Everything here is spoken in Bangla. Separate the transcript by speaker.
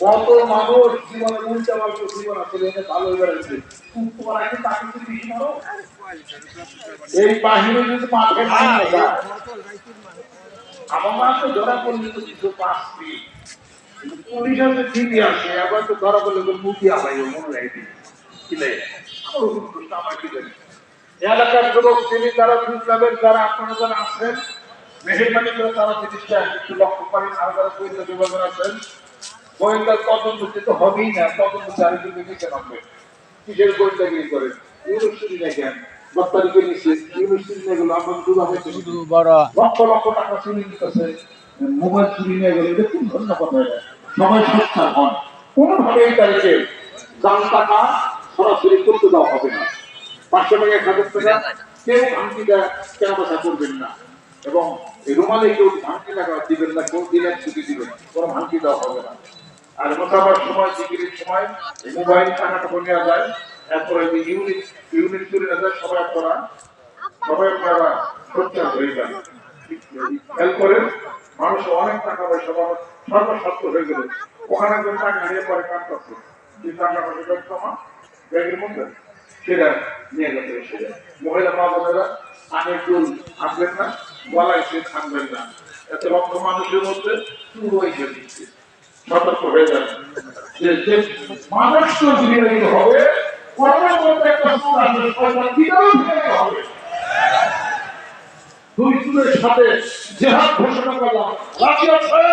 Speaker 1: কত মানুষ জীবনে উল্টা পাল্টা জীবন আসলে ভালো বেড়াচ্ছে এই বাহিরে যদি মাঠে যায় আমার মা তো ধরা পড়লে তো কিছু পাচ্ছি পুলিশ আছে ঠিকই আছে আবার তো ধরা পড়লে তো মুখি মনে রাখি এলাকার যুবক তিনি যারা আপনারা যারা আছেন মেহরবানি করে তারা জিনিসটা একটু লক্ষ্য করেন আর যারা গোয়েন্দা বিভাজন আছেন গোয়েন্দা তদন্ত তো হবেই না তদন্ত চারিদিকে নিচে নামবে। কিসের গোয়েন্দাগিরি করেন ইউনিভার্সিটি দেখেন গত্তারিকে নিচ্ছে ইউনিভার্সিটি নিয়ে আমরা দুবা হয়েছে
Speaker 2: বড়।
Speaker 1: লক্ষ লক্ষ টাকা চুরি নিতেছে মোবাইল চুরি নিয়ে গেলে এটা খুব ধন্য কথা এটা। সবাই সোচ্চার হন। কোনোভাবে এই তারিখে দাম টাকা সরাসরি করতে দেওয়া হবে না। পাঁচশো টাকা এক হাজার টাকা কেউ ভাঙতি দেয় কেন করবেন না। এবং রুমালে কেউ ভাঙতি টাকা দিবেন না, কেউ দিলেন, ছুটি দিবেন কোনো ভাঙতি দেওয়া হবে না। আর মোটামুটি সময়, ডিগ্রির সময় মোবাইল টাকাটা নেওয়া যায়, এরপরে যে ইউনিট ইউনিট চুরি না যায়, সবাই আপনারা সবাই আপনারা সোচ্চার হয়ে যান। খেয়াল করেন মানুষ অনেক টাকা পয়সা মানুষ সর্বস্বার্থ হয়ে গেল। ওখানে একজন টাকা হারিয়ে পরে কাজ করছে। যে টাকা পয়সা জমা ব্যাগের মধ্যে সেটা নিয়ে গেছে, সেটা। মহিলা মা বোনেরা, আগে চুল আনবেন না সে থাকবেন না। এত রক্ত মানুষের মধ্যে হয়ে সতর্ক হয়ে যাবে। যে হবে মধ্যে একটা সুর আসবে হবে। সাথে ঘোষণা করলাম